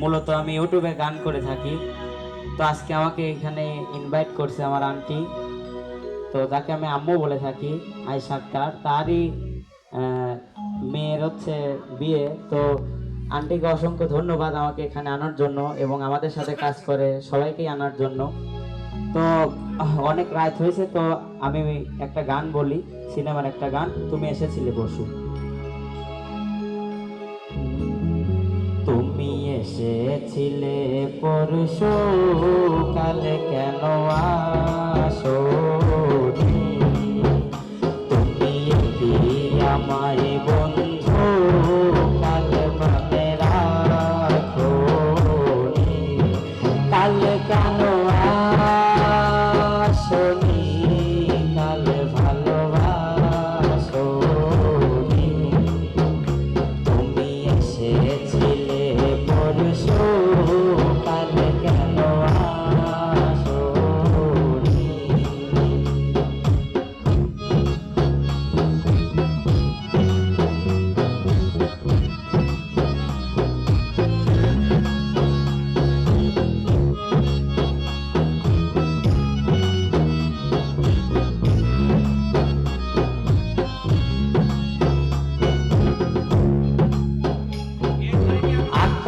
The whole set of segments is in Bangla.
মূলত আমি ইউটিউবে গান করে থাকি। তো আজকে আমাকে এখানে ইনভাইট করছে আমার আন্টি তো তাকে আমি আম্মু বলে থাকি আয়সা আক্তার তারই মেয়ের হচ্ছে বিয়ে। তো আন্টিকে অসংখ্য ধন্যবাদ আমাকে এখানে আনার জন্য এবং আমাদের সাথে কাজ করে, সবাইকেই আনার জন্য। তো অনেক রাত হয়েছে, তো আমি একটা গান বলি, সিনেমার একটা গান। তুমি এসেছিলে বসু এসেছিলে পরশু কালে কেন আসো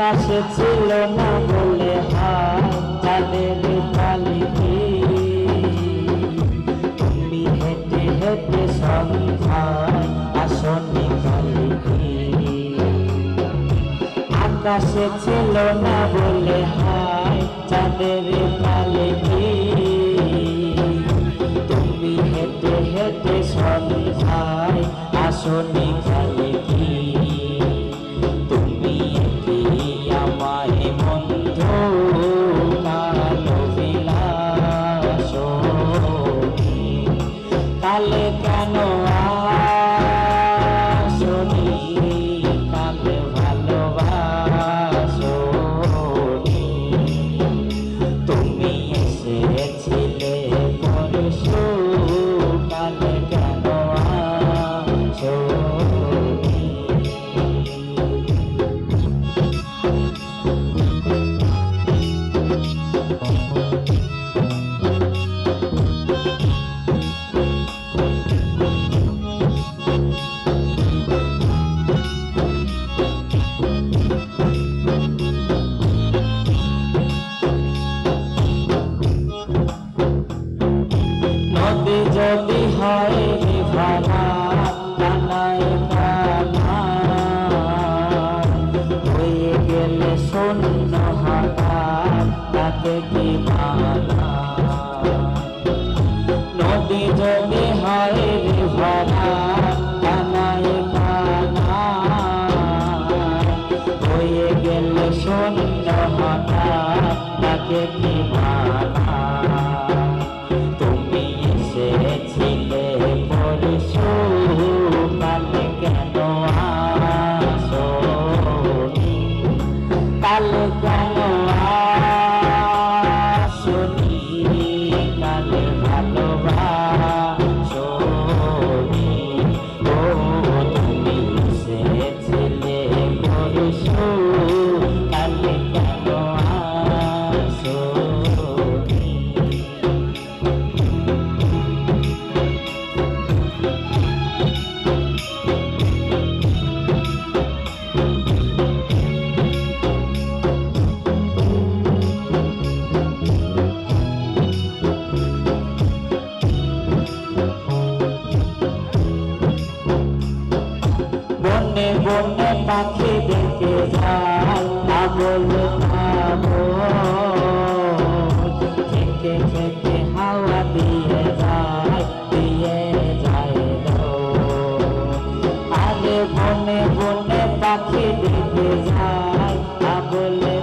আকাশে ছিল না বলে হাত চাঁদের পালিকি তুমি হেঁটে হেঁটে সন্ধ্যায় আসনি কালিকি আকাশে ছিল না বলে হায় চাঁদের পালিকি তুমি হেঁটে হেঁটে সন্ধ্যায় আসনি বিলাসী কালে যদি হয় ভাড়া কানায় কানা হয়ে গেলে শূন্য হারা তাতে কি মানা হয়ে গেল শূন্য হঠাৎ তাকে নিমানা তুমি এসেছিলে পরিশু পালে কেন আ বনে পাখি ডেকে যায় পাগল থেকে থেকে হাওয়া দিয়ে যায় দিয়ে যায় আরে বনে বনে পাখি ডেকে যায় পাগল